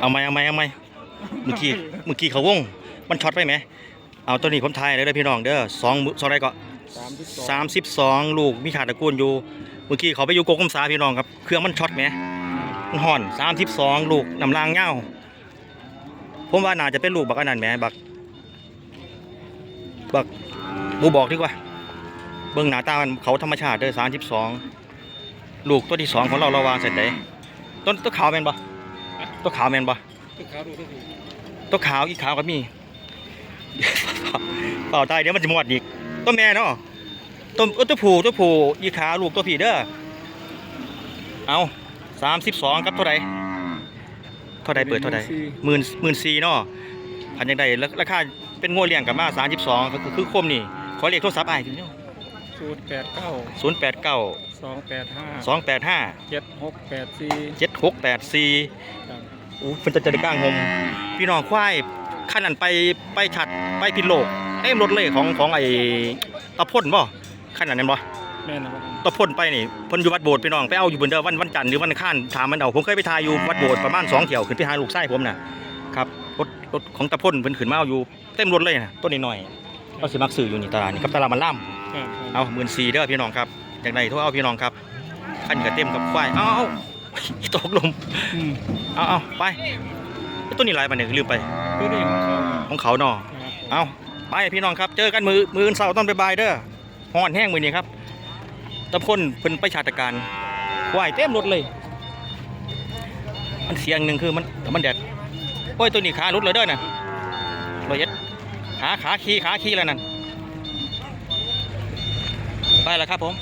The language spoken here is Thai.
เอาไหมเอาไหมเอาไหมเมื่อกี้เมื่อกี้เขาวง มันช็อตไปไหม เอาตัวนี้ผมทายเลยเด้อพี่น้องเด้อสองมือสองไรก็สามสิบสองสามสิบสองลูกมีขาดตะกูลอยู่ เมื่อกี้เขาไปอยู่โกกมสาพี่น้องครับ เครื่องมันช็อตไหมมันห่อนสามสิบสองลูกน้ำรางเงาผมว่าน่าจะเป็นลูกบักอันนั้นแหมบัก บักบูบอกดีกว่า เบิ่งหน้าตามันเขาธรรมชาติเด้อสามสิบสองลูกตัวที่สองของเราเราวางเสร็จไหนต้นตัวขาวแมนบ่ ตัวขาวแมนบ่ทุกขาวดูทุกทีตัวขาวอีกขาวก็มีเปล่าตายเดี๋ยวมันจะหมดอีกตัวแม่เนาะตัวเอ้ยตัวผู้ตัวผู้อีกขาวลูกตัวผีเด้อเอาสามสิบสองครับเท่าไหร่เท่าไหร่เปิดเท่าไหร่หมื่นหมื่นสี่เนาะพันยังไงราคาเป็นงัวเลี้ยงกับมาสามสิบสองก็คือคือคมนี่ ขอเรียกโทรศัพท์ไอ้ถึงเนาะศูนย์แปดเก้าศูนย์แปดเก้าสองแปดห้าสองแปดห้าเจ็ดหกแปดสี่เจ็ดหกแปดสี่ครับ อู้เป็นจะจะได้กลางหมพี่น้องควายขั้นนั้นไปไปฉัดไปพิษโลกเต็มรถเลยของของไอ้ตะพ่นบ่ขั้นนั้นแม่นบ่แม่นนะครับตะพ่นไปนี่เพิ่นอยู่วัดโบสถ์พี่น้องไปเอาอยู่บนเด้อวันวันจันทร์หรือวันอังคารถามมันเอาผมเคยไปทายอยู่วัดโบสถ์ประมาณสองเที่ยวขึ้นไปหาลูกไส้ผมน่ะครับรถรถของตะพ่นเพิ่นขึ้นมาเอาอยู่เต็มรถเลยน่ะต้นน้อยๆเราสิมักซื้ออยู่นี่ตลาดนี่กับตลาดมันล่ำครับเอาหมื่นสี่เด้อพี่น้องครับอย่างไรโทรเอาพี่น้องครับขั้นก็เต็มกับควายเอาเอา ตกลมอืมเอาเอาไปไอ้ตัวนี้ลายไปเนี่ยลืมไป ตัวนี้ของเขาของเขาเนาะครับผมเอาไปพี่น้องครับเจอกันมือมืออนเสาร์ต้นบายๆเด้อฮ้อนแห้งมือนี้ครับตะพ่นเพิ่นไปชาตการควายเต็มรถเลย มันเสียงหนึ่งคือมันมันแดดโอ้ยตัวนี้ขาหลุดเลยเด้อน่ะรอยเอ็ดขาขาขี้ขาขี้แล้วนั่นไปแล้วครับผม